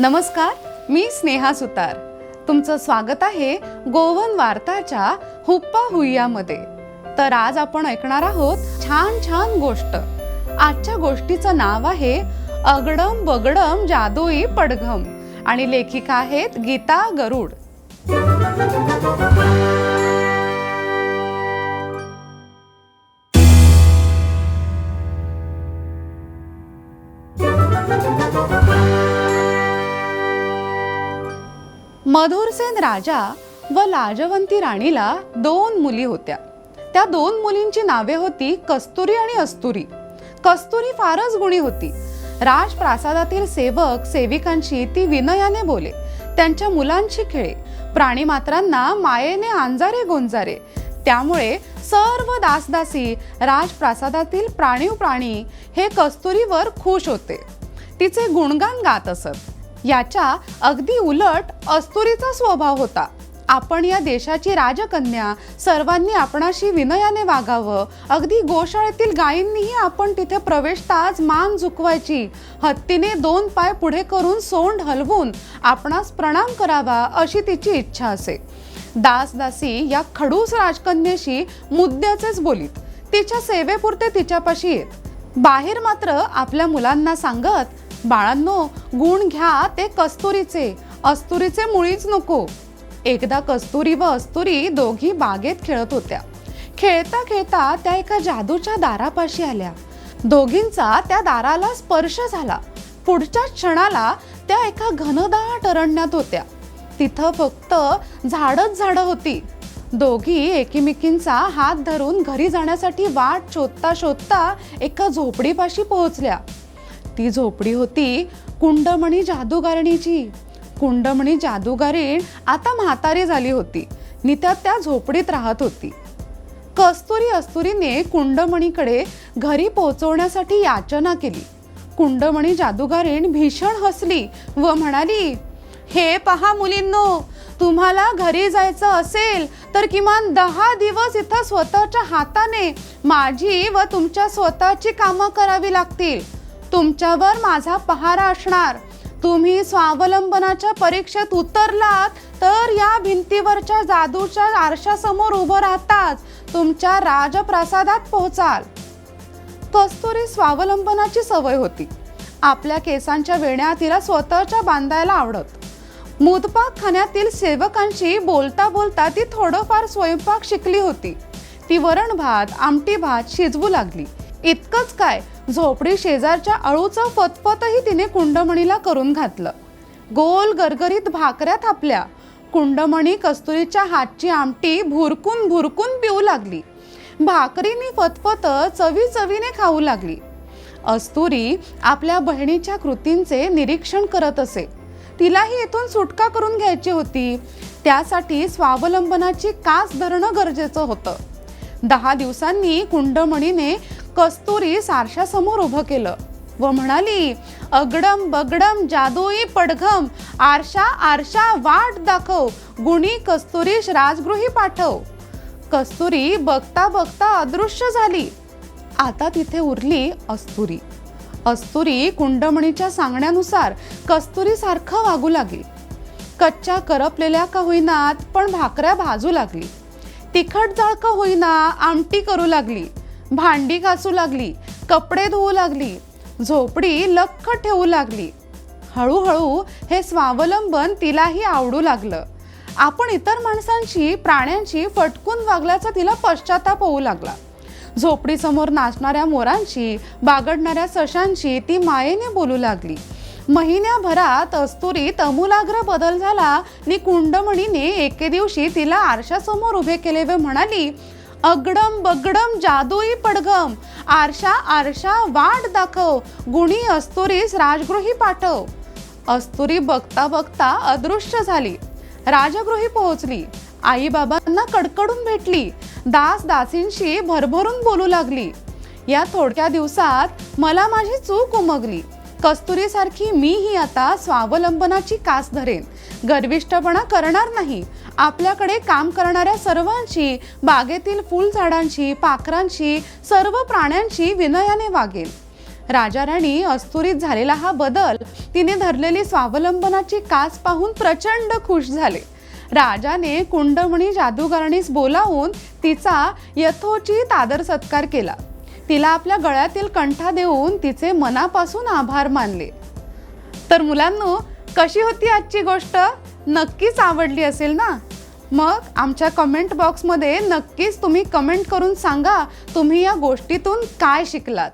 नमस्कार मी स्नेहा सुतार. तुमचं स्वागत आहे गोवन वार्ताच्या हुप्पा हुय्यामध्ये तर आज आपण ऐकणार आहोत छान छान गोष्ट. आजच्या गोष्टीचं नाव आहे अगडम बगडम जादुई पडघम. आणि लेखिका आहेत गीता गरुड. मधुरसेन राजा व लाजवंती राणीला दोन मुली होत्या. त्या दोन मुलींची नावे होती कस्तुरी आणि अस्तुरी. कस्तुरी फारच गुणी होती. राजप्रासादातील सेवक सेविकांशी ती विनयाने बोले. त्यांच्या मुलांशी खेळे प्राणीमात्रांना मायेने आंजारे गोंजारे. त्यामुळे सर्व दासदासी राजप्रासादातील प्राणीव प्राणी हे कस्तुरीवर खुश होते. तिचे गुणगान गात असत. याच्या अगदी उलट अस्तुरीचा स्वभाव होता. आपण या देशाची राजकन्या सर्वांनी आपणाशी विनयाने वागावं अगदी गोशाळेतील गायींनीही आपण तिथे प्रवेशताच मान झुकवायची. हत्तीने दोन पाय पुढे करून सोंड हलवून आपणास प्रणाम करावा अशी तिची इच्छा असे. दासदासी या खडूस राजकन्येशी मुद्द्याचेच बोलीत. तिच्या सेवेपुरते तिच्यापाशी येत. बाहेर मात्र आपल्या मुलांना सांगत बाळांनो गुण घ्या ते कस्तुरीचे. अस्तुरीचे मुळीच नको. एकदा कस्तुरी व अस्तुरी दोघी बागेत खेळत होत्या. खेळता खेळता त्या एका जादूच्या दारापाशी आल्या. दोघींचा त्या दाराला स्पर्श झाला. पुढच्या क्षणाला त्या एका घनदाट अरण्यात होत्या. तिथं फक्त झाडच झाडं होती. दोघी एकमेकींचा हात धरून घरी जाण्यासाठी वाट शोधता शोधता एका झोपडीपाशी पोहोचल्या. ती झोपडी होती कुंडमणी जादूगारणीची. कुंडमणी जादूगारीण आता म्हातारी झाली होती. नित्या त्या झोपडीत राहत होती. कस्तुरी अस्तुरीने कुंडमणीकडे घरी पोहोचवण्यासाठी याचना केली. कुंडमणी जादूगारीण भीषण हसली व म्हणाली हे पहा मुलींनो तुम्हाला घरी जायचं असेल तर किमान दहा दिवस इथं स्वतःच्या हाताने माझी व तुमच्या स्वतःची कामं करावी लागतील. तुमच्यावर माझा पहारा असणार. तुम्ही स्वावलंबनाच्या परीक्षेत उतरलात तर या भिंतीवरच्या जादूच्या आरशासमोर उभं राहताच तुमच्या राजप्रासादात पोहोचाल. कस्तुरी स्वावलंबनाची सवय होती. आपल्या केसांच्या वेण्या तिला स्वतःच्या बांधायला आवडत. मुदपाक खाण्यातील सेवकांशी बोलता बोलता ती थोडंफार स्वयंपाक शिकली होती. ती वरण भात आमटी भात शिजवू लागली. इतकंच काय? झोपडी शेजारच्या अळूचं फतफतही तिने कुंडमणीला करून घातलं. गोल गरगरीत भाकऱ्या थापल्या. कुंडमणी कस्तुरीच्या हातची आमटी भुरकून भुरकून पिऊ लागली. भाकरीनी फतफत चवी चवीने खाऊ लागली. अस्तुरी आपल्या बहिणीच्या कृतींचे निरीक्षण करत असे. तिलाही इथून सुटका करून घ्यायची होती. त्यासाठी स्वावलंबनाची कास धरणं गरजेचं होतं. दहा दिवसांनी कुंडमणीने कस्तुरी सारशासमोर उभं केलं. व म्हणाली अगडम बगडम जादुई पडघम आरशा आरशा वाट दाखव गुणी कस्तुरीश राजगृही पाठव. कस्तुरी बघता बघता अदृश्य झाली. आता तिथे उरली अस्तुरी. अस्तुरी कुंडमणीच्या सांगण्यानुसार कस्तुरीसारखं वागू लागली. कच्च्या करपलेल्या का होईनात पण भाकऱ्या भाजू लागली. तिखट जाळ का होईना आमटी करू लागली. भांडी घासू लागली कपडे धुवू लागली झोपडी लख्ख ठेवू लागली. हळूहळू हे स्वावलंबन तिलाही आवडू लागलं. आपण इतर माणसांशी प्राण्यांशी फटकून वागल्याचा तिला पश्चाताप होऊ लागला. झोपडीसमोर नाचणाऱ्या मोरांशी बागडणाऱ्या सशांशी ती मायेने बोलू लागली. महिन्याभरात अस्तुरीत अमूलाग्र बदल झाला. नि कुंडमणीने एके दिवशी तिला आरशासमोर उभे केले व म्हणाली अगडम बगडम जादुई पडगम आरशा आरशा वाट दाखव. गुणी अस्तुरीस राजगृही पाठव. अस्तुरी बघता बघता अदृश्य झाली. राजगृही पोहोचली. आई बाबांना कडकडून भेटली. दास दासींशी भरभरून बोलू लागली. या थोडक्या दिवसात मला माझी चूक उमगली. कस्तुरीसारखी मीही आता स्वावलंबनाची कास धरेन. गर्विष्ठपणा करणार नाही. आपल्याकडे काम करणाऱ्या सर्वांशी बागेतील फुलझाडांशी पाखरांशी सर्व प्राण्यांशी विनयाने वागेल. राजा राणी अस्तुरीत झालेला हा बदल तिने धरलेली स्वावलंबनाची कास पाहून प्रचंड खुश झाले. राजाने कुंडमणी जादूगारणीस बोलावून तिचा यथोचित आदर सत्कार केला. तिला आपल्या गळ्यातील कंठा देऊन तिचे मनापासून आभार मानले. तर मुलांनो कशी होती आजची गोष्ट? नक्कीच आवडली असेल ना? मग आमच्या कमेंट बॉक्समध्ये नक्कीच तुम्ही कमेंट करून सांगा तुम्ही या गोष्टीतून काय शिकलात.